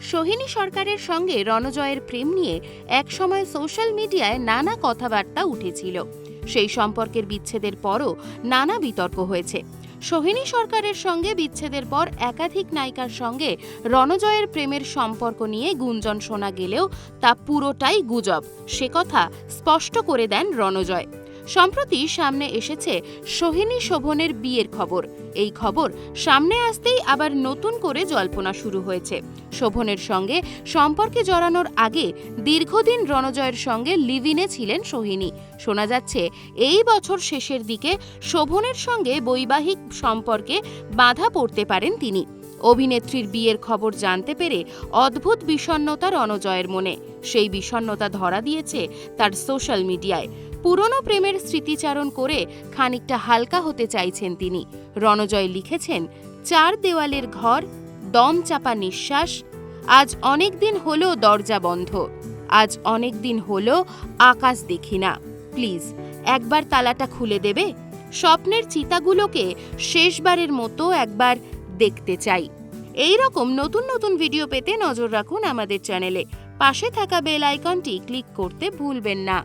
সোহিনী সরকারের সঙ্গে রণজয়ের প্রেম নিয়ে একসময় সোশ্যাল মিডিয়ায় নানা কথাবার্তা উঠেছিল। সেই সম্পর্কের বিচ্ছেদের পরও নানা বিতর্ক হয়েছে। সোহিনী সরকারের সঙ্গে বিচ্ছেদের পর একাধিক নায়িকার সঙ্গে রণজয়ের প্রেমের সম্পর্ক নিয়ে গুঞ্জন শোনা গেলেও তা পুরোটাই গুজব। সে কথা স্পষ্ট করে দেন রণজয়। সম্প্রতি সামনে এসেছে সোহিনী শোভনের বিয়ের খবর। এই খবর সামনে আসতেই আবার নতুন করে জল্পনা শুরু হয়েছে। শোভনের সঙ্গে সম্পর্কে জড়ানোর আগে দীর্ঘদিন রণজয়ের সঙ্গে লিভিনে ছিলেন সোহিনী। শোনা যাচ্ছে, এই বছর শেষের দিকে শোভনের সঙ্গে বৈবাহিক সম্পর্কে বাধা পড়তে পারেন তিনি। অভিনেত্রীর বিয়ের খবর জানতে পেরে অদ্ভুত বিষণ্ণতা রণজয়ের মনে। সেই বিষণ্ণতা ধরা দিয়েছে তার সোশ্যাল মিডিয়ায়। পুরনো প্রেমের স্মৃতিচারণ করে খানিকটা হালকা হতে চাইছেন তিনি। রণজয় লিখেছেন, চার দেওয়ালের ঘর, দম চাপা নিঃশ্বাস, আজ অনেক দিন হলো দরজা বন্ধ, আজ অনেক দিন হলো আকাশ দেখি না। প্লিজ, একবার তালাটা খুলে দেবে? স্বপ্নের চিতাগুলোকে শেষবারের মতো একবার দেখতে চাই। এই রকম নতুন নতুন ভিডিও পেতে নজর রাখুন আমাদের চ্যানেলে। পাশে থাকা বেল আইকনটি ক্লিক করতে ভুলবেন না।